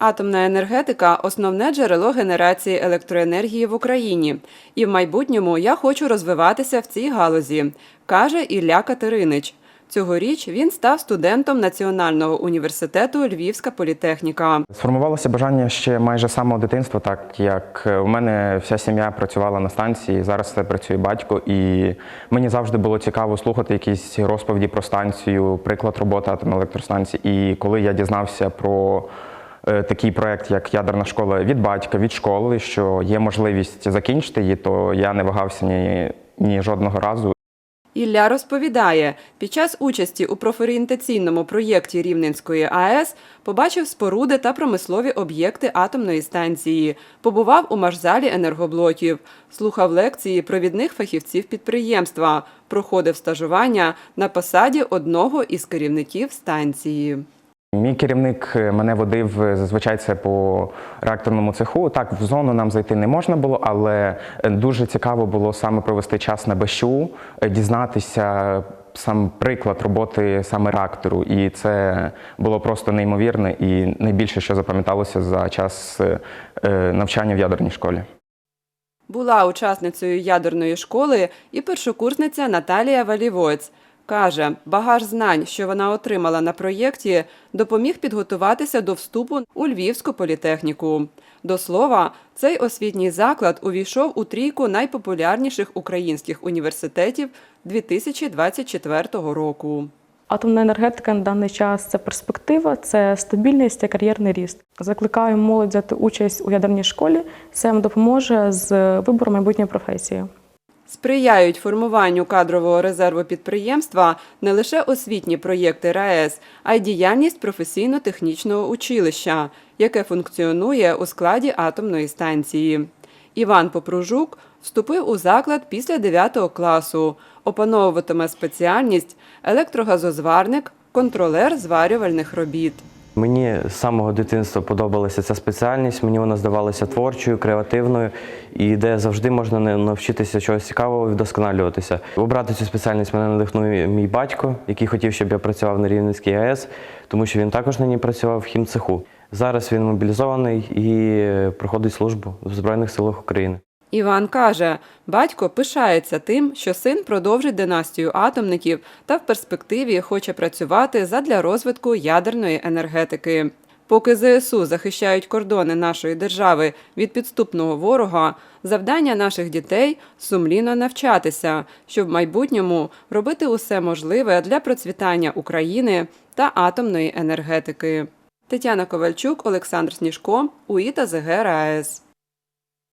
Атомна енергетика основне джерело генерації електроенергії в Україні. І в майбутньому я хочу розвиватися в цій галузі, каже Ілля Катеринич. Цьогоріч він став студентом Національного університету Львівська політехніка. Сформувалося бажання ще майже самого дитинства, так як у мене вся сім'я працювала на станції, зараз це працює батько, і мені завжди було цікаво слухати якісь розповіді про станцію, приклад роботи атомної електростанції. І коли я дізнався про такий проект, як ядерна школа від батька, від школи, що є можливість закінчити її, то я не вагався ні, ні жодного разу. Ілля розповідає, під час участі у профорієнтаційному проєкті Рівненської АЕС побачив споруди та промислові об'єкти атомної станції, побував у машзалі енергоблоків, слухав лекції провідних фахівців підприємства, проходив стажування на посаді одного із керівників станції. Мій керівник е, мене водив е, зазвичай це по реакторному цеху. Так, в зону нам зайти не можна було, але е, дуже цікаво було саме провести час на БЩУ, дізнатися сам приклад роботи саме реактору. І це було просто неймовірне і найбільше, що запам'яталося за час навчання в ядерній школі. Була учасницею ядерної школи і першокурсниця Наталія Валівоць. Каже, багаж знань, що вона отримала на проєкті, допоміг підготуватися до вступу у Львівську політехніку. До слова, цей освітній заклад увійшов у трійку найпопулярніших українських університетів 2024 року. Атомна енергетика на даний час це перспектива, це стабільність та кар'єрний ріст. Закликаю молодь взяти участь у ядерній школі. Це вам допоможе з вибором майбутньої професії. Сприяють формуванню кадрового резерву підприємства не лише освітні проєкти РаЕС, а й діяльність професійно-технічного училища, яке функціонує у складі атомної станції. Іван Попружук вступив у заклад після 9 класу, опановуватиме спеціальність електрогазозварник, контролер зварювальних робіт. Мені з самого дитинства подобалася ця спеціальність, мені вона здавалася творчою, креативною, і де завжди можна навчитися чогось цікавого і вдосконалюватися. Обрати цю спеціальність мене надихнув мій батько, який хотів, щоб я працював на Рівненській АЕС, тому що він також на ній працював в хімцеху. Зараз він мобілізований і проходить службу в Збройних силах України. Іван каже, батько пишається тим, що син продовжить династію атомників та в перспективі хоче працювати задля розвитку ядерної енергетики. Поки ЗСУ захищають кордони нашої держави від підступного ворога, завдання наших дітей сумлінно навчатися, щоб в майбутньому робити усе можливе для процвітання України та атомної енергетики. Тетяна Ковальчук, Олександр Сніжко, УІТА ЗГ.